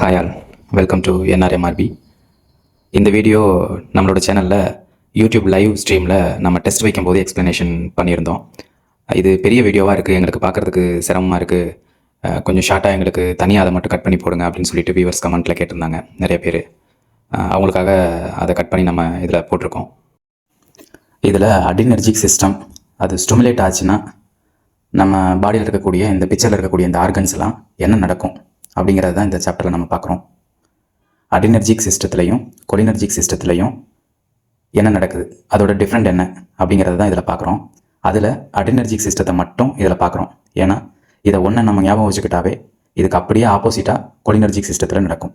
Hi all welcome to NRMRB இந்த video நம்மளோட சேனலில் யூடியூப் லைவ் ஸ்ட்ரீமில் நம்ம டெஸ்ட் வைக்கும்போது எக்ஸ்ப்ளனேஷன் பண்ணியிருந்தோம். இது பெரிய வீடியோவாக இருக்குது எங்களுக்கு பார்க்குறதுக்கு சிரமமாக இருக்குது கொஞ்சம் ஷார்ட்டாக எங்களுக்கு தனியாக அதை மட்டும் கட் பண்ணி போடுங்க அப்படின்னு சொல்லிட்டு வியூவர்ஸ் கமெண்ட்டில் கேட்டிருந்தாங்க நிறைய பேர். அவங்களுக்காக அதை கட் பண்ணி நம்ம இதில் போட்டிருக்கோம். இதில் அடினர்ஜிக் சிஸ்டம் அது ஸ்டிமுலேட் ஆச்சுன்னா நம்ம பாடியில் இருக்கக்கூடிய இந்த பிக்சரில் இருக்கக்கூடிய இந்த ஆர்கன்ஸ்லாம் என்ன நடக்கும்? அப்படிங்கிறது தான் இந்த சாப்டரில் நம்ம பார்க்குறோம். அடினர்ஜிக் சிஸ்டத்துலையும் கொலினர்ஜிக் சிஸ்டத்துலையும் என்ன நடக்குது? அதோட டிஃப்ரெண்ட் என்ன? அப்படிங்கிறது தான் இதில் பார்க்குறோம். அதில் அடினர்ஜிக் சிஸ்டத்தை மட்டும் இதில் பார்க்குறோம். ஏன்னா இதை ஒன்றை நம்ம ஞாபகம் வச்சுக்கிட்டாவே இதுக்கு அப்படியே ஆப்போசிட்டாக கொலினர்ஜிக் சிஸ்டத்தில் நடக்கும்.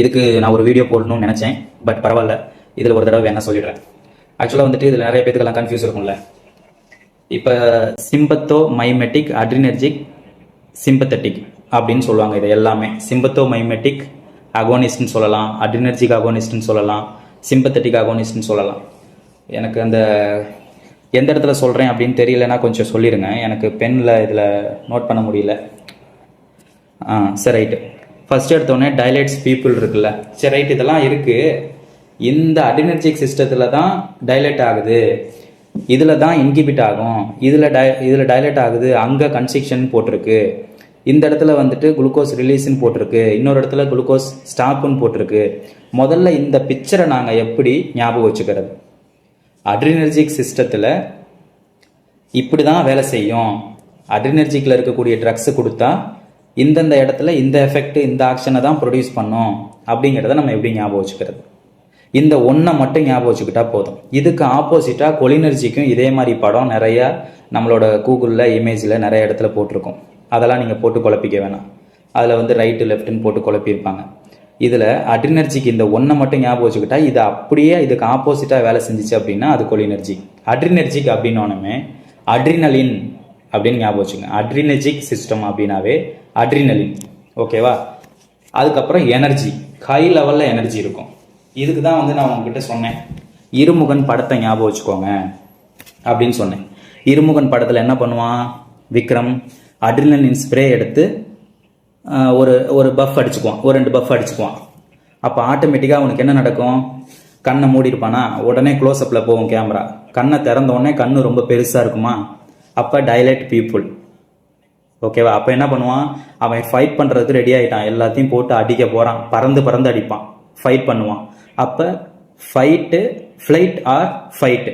இதுக்கு நான் ஒரு வீடியோ போடணும்னு நினச்சேன். பட் பரவாயில்ல. இதில் ஒரு தடவை வேணால் சொல்லிடுறேன். ஆக்சுவலாக வந்துட்டு இதில் நிறைய பேத்துக்கெல்லாம் கன்ஃபியூஸ் இருக்கும்ல. இப்போ சிம்பத்தோ மைமெட்டிக் அட்ரினர்ஜிக் சிம்பத்தட்டிக் அப்படின்னு சொல்லுவாங்க இது எல்லாமே. சிம்பத்தோ மைமெட்டிக் அகோனிஸ்ட்னு சொல்லலாம் அட்ரினர்ஜிக் அகோனிஸ்ட்னு சொல்லலாம் சிம்பத்தட்டிக் அகோனிஸ்ட்னு சொல்லலாம். எனக்கு அந்த எந்த இடத்துல சொல்கிறேன் அப்படின்னு தெரியலனா கொஞ்சம் சொல்லிடுங்க எனக்கு பெனில் இதில் நோட் பண்ண முடியல. ஆ சரி ரைட்டு ஃபர்ஸ்ட் எடுத்தோடனே டைலைட்ஸ் பீப்புள் இருக்குல்ல. சரி ரைட் இதெல்லாம் இருக்குது இந்த அடினர்ஜிக் சிஸ்டத்தில் தான் டைலைட் ஆகுது. இதில் தான் இன்கிபிட் ஆகும். இதில் டை இதில் டைலைட் ஆகுது. அங்கே கன்ஸ்ட்ரக்ஷன் போட்டிருக்கு. இந்த இடத்துல வந்துட்டு குளுக்கோஸ் ரிலீஸ்ன்னு போட்டிருக்கு. இன்னொரு இடத்துல குளுக்கோஸ் ஸ்டாப்புன்னு போட்டிருக்கு. முதல்ல இந்த பிக்சரை நாங்கள் எப்படி ஞாபகம் வச்சுக்கிறது? அட்ரினர்ஜிக் சிஸ்டத்தில் இப்படி தான் வேலை செய்யும். அட்ரினர்ஜிக்கில் இருக்கக்கூடிய ட்ரக்ஸ் கொடுத்தா இந்தந்த இடத்துல இந்த எஃபெக்ட் இந்த ஆக்ஷனை தான் ப்ரொடியூஸ் பண்ணும். அப்படிங்கிறத நம்ம எப்படி ஞாபகம் வச்சுக்கிறது? இந்த ஒன்றை மட்டும் ஞாபகம் வச்சுக்கிட்டா போதும். இதுக்கு ஆப்போசிட்டாக கொலினர்ஜிக்கும் இதே மாதிரி படம் நிறைய நம்மளோட கூகுளில் இமேஜில் நிறைய இடத்துல போட்டிருக்கோம். அதெல்லாம் நீங்கள் போட்டு குழப்பிக்க வேணாம். அதில் வந்து ரைட்டு லெஃப்ட்னு போட்டு குழப்பியிருப்பாங்க. இதில் அட்ரினர்ஜிக்கு இந்த ஒன்றை மட்டும் ஞாபகம் வச்சுக்கிட்டா இது அப்படியே இதுக்கு ஆப்போசிட்டாக வேலை செஞ்சிச்சு அப்படின்னா அது கொலினர்ஜி அட்ரினர்ஜிக் அப்படின்னோடனே அட்ரினலின் அப்படின்னு ஞாபகம் வச்சுங்க அட்ரினர்ஜிக் சிஸ்டம் அப்படின்னாவே அட்ரினலின் ஓகேவா அதுக்கப்புறம் எனர்ஜி ஹை லெவலில் எனர்ஜி இருக்கும். இதுக்கு தான் வந்து நான் உங்ககிட்ட சொன்னேன். இருமுகன் படத்தை ஞாபகம் வச்சுக்கோங்க. அப்படின்னு சொன்னேன். இருமுகன் படத்தில் என்ன பண்ணுவான்? விக்ரம் அட்ரினலின் ஸ்ப்ரே எடுத்து ஒரு ஒரு பஃப் அடிச்சுக்குவான். ஒரு ரெண்டு பஃப் அடிச்சுக்குவான். அப்போ ஆட்டோமேட்டிக்காக அவனுக்கு என்ன நடக்கும்? கண்ணை மூடிருப்பானா உடனே க்ளோஸ்அப்பில் போகும் கேமரா கண்ணை திறந்த உடனே கண்ணு ரொம்ப பெருசாக இருக்குமா? அப்போ டைலைட் பீப்புள் ஓகேவா அப்போ என்ன பண்ணுவான்? அவன் ஃபைட் பண்ணுறதுக்கு ரெடி ஆகிட்டான் எல்லாத்தையும் போட்டு அடிக்க போகிறான் பறந்து பறந்து அடிப்பான். ஃபைட் பண்ணுவான். அப்போ fight flight or fight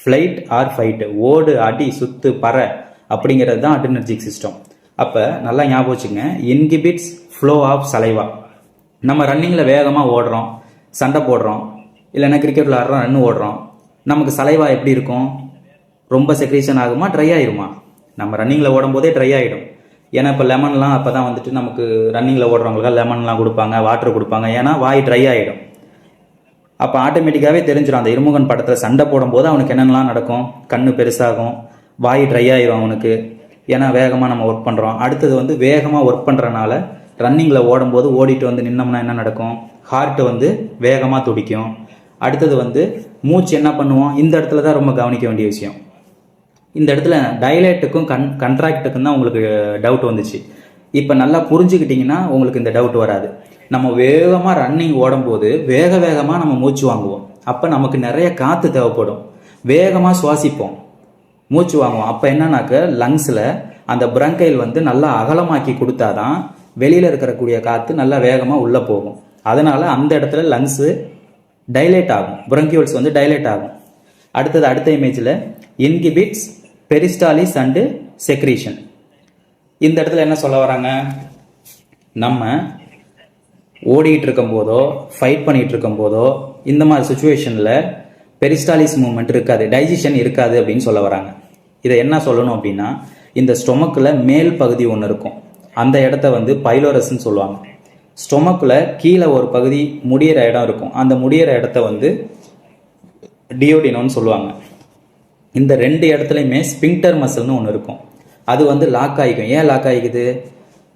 flight or fight ஓடு அடி சுத்து பற. அப்படிங்கிறது தான் அட்ரினர்ஜிக் சிஸ்டம் அப்போ நல்லா ஞாபகம் வச்சுங்க இன்கிபிட்ஸ் ஃப்ளோ ஆஃப் சலைவா நம்ம ரன்னிங்கில் வேகமாக ஓடுறோம் சண்டை போடுறோம் இல்லைன்னா கிரிக்கெட் விளாட்றோம் ரன் ஓடுறோம் நமக்கு சலைவா எப்படி இருக்கும்? ரொம்ப செக்ரேஷன் ஆகுமா ட்ரை ஆயிருமா? நம்ம ரன்னிங்கில் ஓடும்போதே ட்ரை ஆகிடும் ஏன்னா இப்போ லெமன்லாம் அப்போ தான் வந்துட்டு நமக்கு ரன்னிங்கில் ஓடுறவங்களுக்கு லெமன்லாம் கொடுப்பாங்க வாட்டர் கொடுப்பாங்க ஏன்னா வாய் ட்ரை ஆகிடும் அப்போ ஆட்டோமேட்டிக்காகவே தெரிஞ்சிடும் அந்த இருமுகன் படத்தில் சண்டை போடும்போது அவனுக்கு என்னென்னலாம் நடக்கும்? கண்ணு பெருசாகும் வாய் ட்ரை ஆயிரும் அவனுக்கு. ஏன்னா வேகமாக நம்ம ஒர்க் பண்ணுறோம் அடுத்தது வந்து வேகமாக ஒர்க் பண்ணுறனால ரன்னிங்கில் ஓடும்போது ஓடிட்டு வந்து நின்னோம்னா என்ன நடக்கும்? ஹார்ட்டு வந்து வேகமாக துடிக்கும். அடுத்தது வந்து மூச்சு என்ன பண்ணுவோம்? இந்த இடத்துல தான் ரொம்ப கவனிக்க வேண்டிய விஷயம். இந்த இடத்துல டைலேட்டுக்கும் கன் கண்ட்ராக்டுக்கும் தான் உங்களுக்கு டவுட் வந்துச்சு. இப்போ நல்லா புரிஞ்சுக்கிட்டிங்கன்னா உங்களுக்கு இந்த டவுட் வராது. நம்ம வேகமாக ரன்னிங் ஓடும்போது வேக வேகமாக நம்ம மூச்சு வாங்குவோம். அப்போ நமக்கு நிறைய காற்று தேவைப்படும். வேகமாக சுவாசிப்போம். மூச்சு வாங்குவோம் அப்போ என்னன்னாக்க லங்ஸில் அந்த பிரங்கைல் வந்து நல்லா அகலமாக்கி கொடுத்தாதான் வெளியில் இருக்கக்கூடிய காற்று நல்லா வேகமாக உள்ளே போகும். அதனால் அந்த இடத்துல லங்ஸு டைலேட் ஆகும். பிரங்கியூல்ஸ் வந்து டைலேட் ஆகும். அடுத்தது அடுத்த இமேஜில் இன்கிபிட்ஸ் பெரிஸ்டாலிஸ் அண்டு செக்ரீஷன் இந்த இடத்துல என்ன சொல்ல வராங்க? நம்ம ஓடிக்கிட்டு இருக்கும் போதோ ஃபைட் பண்ணிகிட்டு இருக்கும் போதோ இந்த மாதிரி சுச்சுவேஷனில் பெரிஸ்டாலிஸ் மூமெண்ட் இருக்காது டைஜஷன் இருக்காது அப்படின்னு சொல்ல வராங்க. இதை என்ன சொல்லணும் அப்படின்னா இந்த ஸ்டொமக்கில் மேல் பகுதி ஒன்று இருக்கும். அந்த இடத்த வந்து பைலோரஸ்ன்னு சொல்லுவாங்க. ஸ்டொமக்கில் கீழே ஒரு பகுதி முடியிற இடம் இருக்கும். அந்த முடியிற இடத்த வந்து டியோடினோன்னு சொல்லுவாங்க. இந்த ரெண்டு இடத்துலையுமே ஸ்பிங்டர் மசில்னு ஒன்று இருக்கும். அது வந்து லாக் ஆகிக்கும். ஏன் லாக் ஆகிக்குது?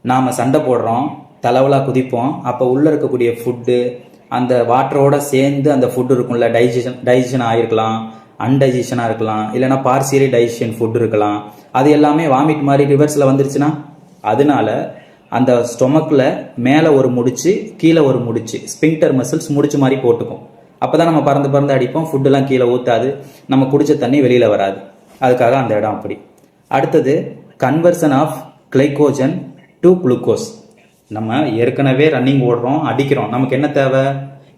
நாம் சண்டை போடுறோம் தலைவலாக குதிப்போம் அப்போ உள்ளே இருக்கக்கூடிய ஃபுட்டு அந்த வாட்டரோட சேர்ந்து அந்த ஃபுட்டு இருக்கும்ல டைஜஷன் டைஜஷன் ஆகிருக்கலாம். அன்டைஜஷனாக இருக்கலாம் இல்லைன்னா பார்சியலி டைஜஷன் ஃபுட் இருக்கலாம். அது எல்லாமே வாமிட் மாதிரி ரிவர்ஸில் வந்துருச்சுன்னா அதனால அந்த ஸ்டொமக்கில் மேலே ஒரு முடிச்சு கீழே ஒரு முடிச்சு ஸ்பிங்டர் மசில்ஸ் முடிச்சு மாதிரி போட்டுக்கும். அப்போ தான் நம்ம பறந்து பறந்து அடிப்போம் ஃபுட்டுலாம் கீழே ஊற்றாது நம்ம குடிச்ச தண்ணி வெளியில் வராது. அதுக்காக அந்த இடம் அப்படி. அடுத்தது conversion of glycogen to glucose நம்ம ஏற்கனவே ரன்னிங் ஓடுறோம் அடிக்கிறோம். நமக்கு என்ன தேவை?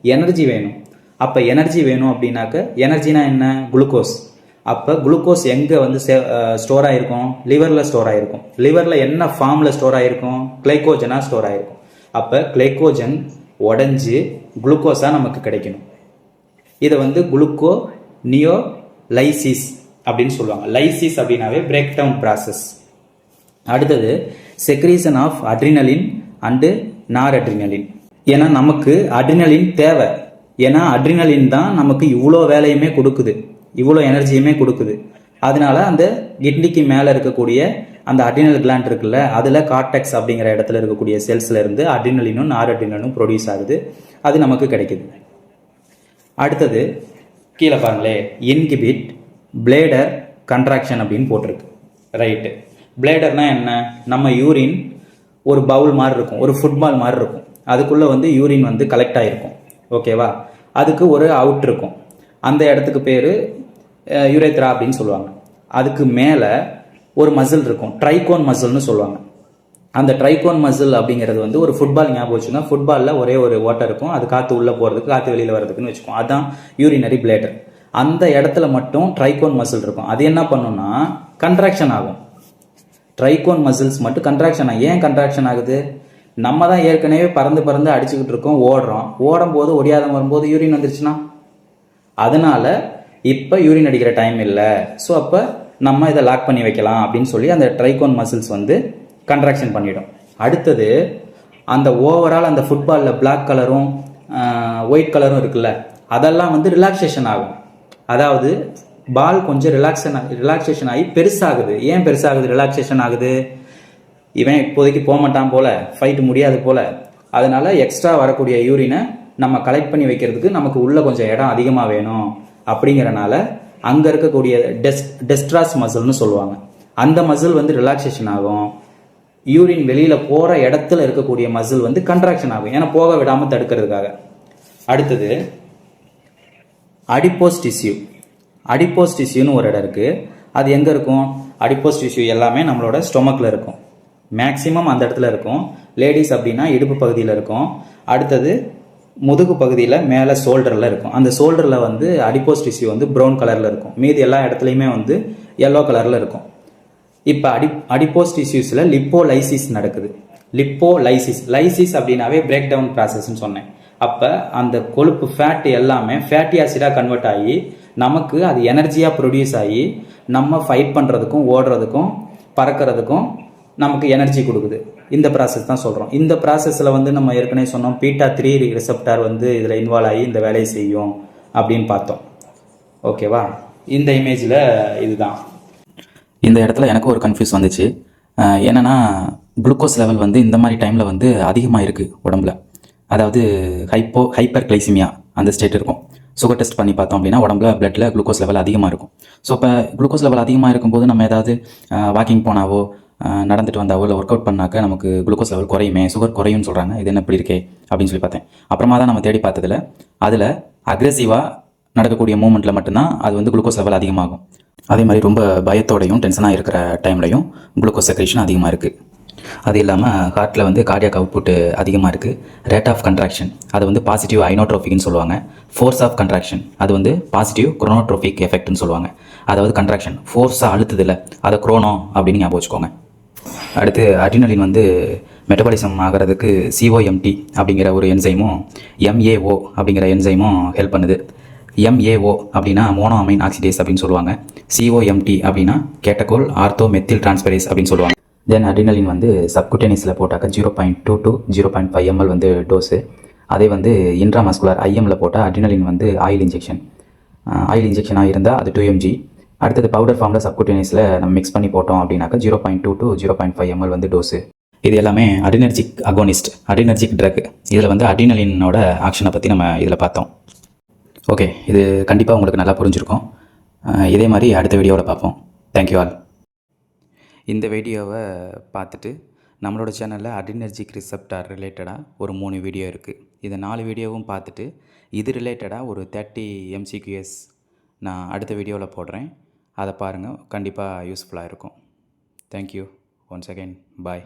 எனர்ஜி வேணும். அப்போ எனர்ஜி வேணும் அப்படின்னாக்க எனர்ஜினா என்ன? குளுக்கோஸ் அப்போ குளுக்கோஸ் எங்கே வந்து ஸ்டோர் ஆகிருக்கும் லிவரில் ஸ்டோர் ஆகிருக்கும் லிவரில் என்ன ஃபார்மில் ஸ்டோர் ஆகிருக்கும் கிளைக்கோஜனாக ஸ்டோர் ஆகிருக்கும் அப்போ கிளைக்கோஜன் உடஞ்சி குளுக்கோஸாக நமக்கு கிடைக்கணும். இதை வந்து குளுக்கோ நியோ லைசிஸ் அப்படின்னு சொல்லுவாங்க. லைசிஸ் அப்படின்னாவே பிரேக் டவுன் ப்ராசஸ் அடுத்தது secretion of adrenaline and noradrenaline ஏன்னா நமக்கு அட்ரினலின் தேவை. ஏன்னா அட்ரினலின் தான் நமக்கு இவ்வளோ வேலையுமே கொடுக்குது. இவ்வளோ எனர்ஜியுமே கொடுக்குது. அதனால அந்த கிட்னிக்கு மேலே இருக்கக்கூடிய அந்த அட்ரினல் கிளாண்ட் இருக்குல்ல அதில் கார்டெக்ஸ் அப்படிங்கிற இடத்துல இருக்கக்கூடிய செல்ஸில் இருந்து அட்ரினலினும் நார் அட்ரினலும் ப்ரொடியூஸ் ஆகுது. அது நமக்கு கிடைக்குது. அடுத்தது கீழே பாருங்களே இன்கிபிட் பிளேடர் கன்ட்ராக்ஷன் அப்படின்னு போட்டிருக்கு. ரைட்டு பிளேடர்னால் என்ன? நம்ம யூரின் ஒரு பவுல் மாதிரி இருக்கும் ஒரு ஃபுட்பால் மாதிரி இருக்கும். அதுக்குள்ளே வந்து யூரின் வந்து கலெக்ட் ஆகிருக்கும் ஓகேவா? அதுக்கு ஒரு அவுட் இருக்கும். அந்த இடத்துக்கு பேர் யூரேத்ரா அப்படின்னு சொல்லுவாங்க. அதுக்கு மேலே ஒரு மசில் இருக்கும். ட்ரைகோன் மசில்னு சொல்லுவாங்க. அந்த ட்ரைகோன் மசில் அப்படிங்கிறது வந்து ஒரு ஃபுட்பால் ஞாபகம் வச்சுங்க ஃபுட்பாலில் ஒரே ஒரு ஓட்டை இருக்கும். அது காற்று உள்ளே போகிறதுக்கு காற்று வெளியில் வர்றதுக்குன்னு வச்சுக்கோம் அதுதான் யூரினரி பிளேடர் அந்த இடத்துல மட்டும் ட்ரைகோன் மசில் இருக்கும். அது என்ன பண்ணுன்னா கன்ட்ராக்ஷன் ஆகும். ட்ரைகோன் மசில்ஸ் மட்டும் கன்ட்ராக்ஷன் ஆகும் ஏன் கன்ட்ராக்ஷன் ஆகுது? நம்ம தான் ஏற்கனவே பறந்து பறந்து அடிச்சுக்கிட்டு இருக்கோம் ஓடுறோம். ஓடும் போது ஒடியாத வரும்போது யூரின் வந்துருச்சுன்னா? அதனால இப்போ யூரின் அடிக்கிற டைம் இல்லை. ஸோ அப்போ நம்ம இதை லாக் பண்ணி வைக்கலாம் அப்படின்னு சொல்லி அந்த ட்ரைகோன் மசில்ஸ் வந்து கன்ட்ராக்ஷன் பண்ணிடும். அடுத்தது அந்த ஓவரால் அந்த ஃபுட்பாலில் பிளாக் கலரும் ஒயிட் கலரும் இருக்குல்ல அதெல்லாம் வந்து ரிலாக்ஸேஷன் ஆகும். அதாவது பால் கொஞ்சம் ரிலாக்ஸன் ரிலாக்ஸேஷன் ஆகி பெருசாகுது. ஏன் பெருசாகுது? ரிலாக்ஸேஷன் ஆகுது? இவன் இப்போதைக்கு போக மாட்டான் போல ஃபைட் முடியாது போல. அதனால எக்ஸ்ட்ரா வரக்கூடிய யூரினை நம்ம கலெக்ட் பண்ணி வைக்கிறதுக்கு நமக்கு உள்ள கொஞ்சம் இடம் அதிகமாக வேணும். அப்படிங்கறனால அங்கே இருக்கக்கூடிய டெஸ் டெஸ்ட்ராஸ் மசில்னு சொல்லுவாங்க. அந்த மசில் வந்து ரிலாக்ஸேஷன் ஆகும். யூரின் வெளியில் போகிற இடத்துல இருக்கக்கூடிய மசில் வந்து கன்ட்ராக்ஷன் ஆகும். ஏன்னா போக விடாமல் தடுக்கிறதுக்காக. அடுத்தது அடிப்போஸ் டிஷ்யூ அடிப்போஸ் டிஷ்யூன்னு ஒரு இடம் இருக்குது அது எங்கே இருக்கும்? அடிப்போஸ் டிஷ்யூ எல்லாமே நம்மளோட ஸ்டொமக்கில் இருக்கும். மேக்ஸிமம் அந்த இடத்துல இருக்கும். லேடிஸ் அப்படின்னா இடுப்பு பகுதியில் இருக்கும். அடுத்தது முதுகு பகுதியில் மேலே ஷோல்டரில் இருக்கும். அந்த ஷோல்டரில் வந்து அடிப்போஸ் டிஷ்யூ வந்து ப்ரௌன் கலரில் இருக்கும். மீதி எல்லா இடத்துலையுமே வந்து எல்லோ கலரில் இருக்கும். இப்போ அடி அடிப்போஸ் டிஷ்யூஸில் லிப்போ லைசிஸ் நடக்குது. லிப்போ லைசிஸ் லைசிஸ் அப்படின்னாவே பிரேக் டவுன் ப்ராசஸ்ன்னு சொன்னேன். அப்போ அந்த கொழுப்பு ஃபேட் எல்லாமே ஃபேட்டி ஆசிடாக கன்வெர்ட் ஆகி நமக்கு அது எனர்ஜியாக ப்ரொடியூஸ் ஆகி நம்ம ஃபைட் பண்ணுறதுக்கும் ஓடுறதுக்கும் பறக்கிறதுக்கும் நமக்கு எனர்ஜி கொடுக்குது. இந்த ப்ராசஸ் தான் சொல்கிறோம் இந்த ப்ராசஸில் வந்து நம்ம ஏற்கனவே சொன்னோம் பீட்டா த்ரீ ரிசெப்டார் வந்து இதில் இன்வால்வ் ஆகி இந்த வேலையை செய்யும் அப்படின்னு பார்த்தோம். ஓகேவா இந்த இமேஜில் இதுதான். இந்த இடத்துல எனக்கு ஒரு கன்ஃபியூஸ் வந்துச்சு. என்னென்னா குளுக்கோஸ் லெவல் வந்து இந்த மாதிரி டைமில் வந்து அதிகமாக இருக்குது உடம்புல. அதாவது ஹைப்போ ஹைப்பர் கிளைசிமியா அந்த ஸ்டேட் இருக்கும். சுகர் டெஸ்ட் பண்ணி பார்த்தோம் அப்படின்னா உடம்புல பிளட்டில் குளுக்கோஸ் லெவல் அதிகமாக இருக்கும். ஸோ இப்போ குளுக்கோஸ் லெவல் அதிகமாக இருக்கும்போது நம்ம ஏதாவது வாக்கிங் போனாவோ நடந்துட்டு வந்தாவோ இல்லை ஒர்க் அவுட் பண்ணாக்க நமக்கு குளுக்கோஸ் லெவல் குறையுமே சுகர் குறையும்னு சொல்கிறாங்க இது என்ன இப்படி இருக்கே? அப்படின்னு சொல்லி பார்த்தேன். அப்புறமா தான் நம்ம தேடி பார்த்ததுல அதில் அக்ரெசிவாக நடக்கக்கூடிய மூமெண்ட்டில் மட்டும்தான் அது வந்து குளுக்கோஸ் லெவல் அதிகமாகும். அதே மாதிரி ரொம்ப பயத்தோடையும் டென்ஷனாக இருக்கிற டைம்லையும் குளுக்கோஸ் செக்ரேஷன் அதிகமாக இருக்குது அது இல்லாமல் ஹார்ட்டில் வந்து கார்டியாக் அவுட்புட் அதிகமாக இருக்குது ரேட் ஆஃப் கன்ட்ராக்ஷன் அது வந்து பாசிட்டிவ் ஐனோட்ரோஃபிக்னு சொல்லுவாங்க. ஃபோர்ஸ் ஆஃப் கன்ட்ராக்ஷன் அது வந்து பாசிட்டிவ் குரோனோட்ரோஃபிக் எஃபெக்ட்னு சொல்லுவாங்க. அதாவது கன்ட்ராக்ஷன் ஃபோர்ஸாக அழுத்துதில்ல அதை குரோனோ அப்படின்னு ஞாபகம் வச்சுக்கோங்க. அடுத்து அட்ரினலின் வந்து மெட்டபாலிசம் ஆகிறதுக்கு சிஓஎம்டி அப்படிங்கிற ஒரு என்சைமும் எம்ஏஓ அப்படிங்கிற என்சைமும் ஹெல்ப் பண்ணுது. எம்ஏஓ அப்படின்னா மோனோ அமைன் ஆக்சிடேஸ் அப்படின்னு சொல்லுவாங்க. சிஓஎம்டி அப்படின்னா கேட்டகோல் ஆர்த்தோ மெத்தில் டிரான்ஸ்பரேஸ் அப்படின்னு சொல்லுவாங்க. தென் அட்ரினலின் வந்து சப்குட்டனிஸில் போட்டாக்க zero point two two zero point five ML வந்து டோஸு அதே வந்து இன்ட்ராமஸ்குலர் ஐஎம்மில் போட்டால் அட்ரினலின் வந்து ஆயில் இன்ஜெக்ஷன் ஆயில் இன்ஜெக்ஷனாக இருந்தால் அது டூ எம்ஜி அடுத்தது பவுடர் ஃபார்மில் சப்குட்டேனியஸில் நம்ம மிக்ஸ் பண்ணி போட்டோம் அப்படின்னாக்கா zero point two two zero point five ML வந்து டோஸு இது எல்லாமே அடினர்ஜிக் அகோனிஸ்ட் அடினர்ஜிக் ட்ரக் இதில் வந்து அடினலினோட ஆக்ஷனை பற்றி நம்ம இதில் பார்த்தோம். ஓகே இது கண்டிப்பாக உங்களுக்கு நல்லா புரிஞ்சிருக்கும். இதே மாதிரி அடுத்த வீடியோவில் பார்ப்போம். தேங்க்யூ ஆல் இந்த வீடியோவை பார்த்துட்டு நம்மளோட சேனலில் அடினர்ஜிக் ரிசப்டார் ரிலேட்டடாக ஒரு மூணு வீடியோ இருக்குது இந்த நாலு வீடியோவும் பார்த்துட்டு இது ரிலேட்டடாக ஒரு தேர்ட்டி எம்சிக்யூஎஸ் நான் அடுத்த வீடியோவில் போடுறேன். அதை பாருங்கள் கண்டிப்பாக யூஸ்ஃபுல்லாக இருக்கும். தேங்க்யூ ஒன்ஸ் அகைன் பாய்